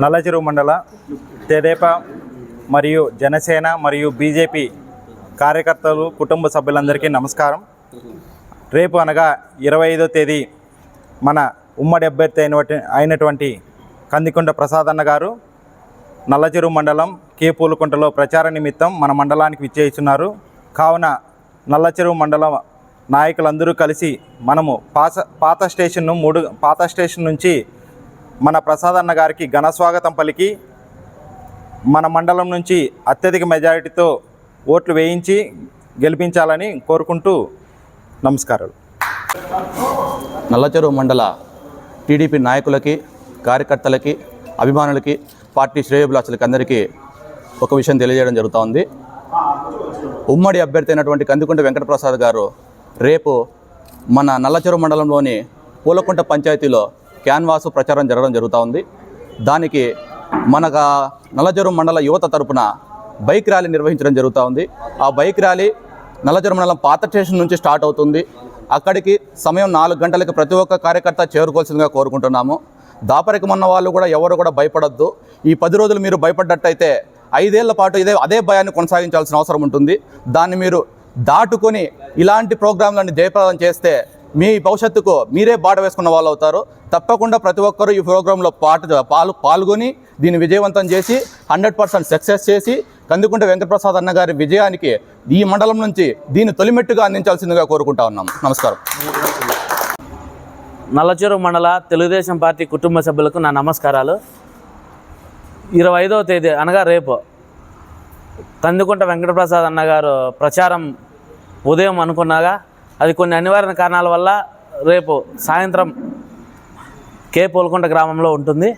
నల్లచెరువు మండల తెదేప మరియు జనసేన మరియు బీజేపీ కార్యకర్తలు కుటుంబ సభ్యులందరికీ నమస్కారం. రేపు అనగా ఇరవై ఐదో తేదీ మన ఉమ్మడి అభ్యర్థి అయినటువంటి అయినటువంటి కందికొండ ప్రసాద్ అన్న గారు నల్లచెరువు మండలం కే పూలకుంటలో ప్రచార నిమిత్తం మన మండలానికి విచ్చేస్తున్నారు కావున నల్లచెరువు మండలం నాయకులందరూ కలిసి మనము పాత పాత స్టేషన్ను మూడు పాత స్టేషన్ నుంచి మన ప్రసాద్ అన్న గారికి ఘన స్వాగతం పలికి మన మండలం నుంచి అత్యధిక మెజారిటీతో ఓట్లు వేయించి గెలిపించాలని కోరుకుంటూ నమస్కారాలు. నల్లచెరువు మండల టీడీపీ నాయకులకి కార్యకర్తలకి అభిమానులకి పార్టీ శ్రేయోభిలాషులకి అందరికీ ఒక విషయం తెలియజేయడం జరుగుతూ ఉంది ఉమ్మడి అభ్యర్థి అయినటువంటి కందికుంట వెంకటప్రసాద్ గారు రేపు మన నల్లచెరువు మండలంలోని పూలకుంట పంచాయతీలో క్యాన్వాసు ప్రచారం జరగడం జరుగుతూ ఉంది దానికి మనకు ఆ మండల యువత తరపున బైక్ ర్యాలీ నిర్వహించడం జరుగుతూ ఉంది ఆ బైక్ ర్యాలీ నల్లచెరువు మండలం పాత స్టేషన్ నుంచి స్టార్ట్ అవుతుంది. అక్కడికి సమయం నాలుగు గంటలకి ప్రతి ఒక్క కార్యకర్త చేరుకోవాల్సిందిగా కోరుకుంటున్నాము. దాపరికమన్న వాళ్ళు కూడా ఎవరు కూడా భయపడద్దు. ఈ పది రోజులు మీరు భయపడ్డట్టయితే ఐదేళ్ళ పాటు ఇదే అదే భయాన్ని కొనసాగించాల్సిన అవసరం ఉంటుంది. దాన్ని మీరు దాటుకొని ఇలాంటి ప్రోగ్రాంలను జయప్రదం చేస్తే మీ భవిష్యత్తుకు మీరే బాట వేసుకున్న వాళ్ళు అవుతారు. తప్పకుండా ప్రతి ఒక్కరూ ఈ ప్రోగ్రాంలో పాట పాలు పాల్గొని దీన్ని విజయవంతం చేసి హండ్రెడ్ పర్సెంట్ సక్సెస్ చేసి కందుకుంట వెంకటప్రసాద్ అన్న గారి విజయానికి ఈ మండలం నుంచి దీన్ని తొలిమెట్టుగా అందించాల్సిందిగా కోరుకుంటా ఉన్నాం. నమస్కారం. నల్లచూరు మండల తెలుగుదేశం పార్టీ కుటుంబ సభ్యులకు నా నమస్కారాలు. ఇరవై ఐదవ తేదీ అనగా రేపు కందుకుంట వెంకటప్రసాద్ అన్నగారు ప్రచారం ఉదయం అనుకున్నాగా అది కొన్ని అనివార్య కారణాల వల్ల రేపు సాయంత్రం కే పోల్కొండ గ్రామంలో ఉంటుంది.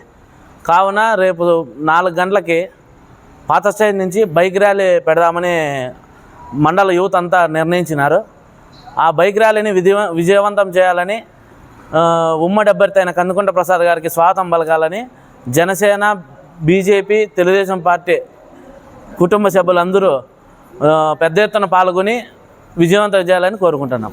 కావున రేపు నాలుగు గంటలకి పాత స్టేజ్ నుంచి బైక్ ర్యాలీ పెడదామని మండల యూత్ అంతా నిర్ణయించినారు. ఆ బైక్ ర్యాలీని విజయ విజయవంతం చేయాలని ఉమ్మడి అభ్యర్థి అయిన కందుకుంట ప్రసాద్ గారికి స్వాగతం పలకాలని జనసేన బీజేపీ తెలుగుదేశం పార్టీ కుటుంబ సభ్యులందరూ పెద్ద ఎత్తున పాల్గొని విజయవంతం చేయాలని కోరుకుంటున్నాం.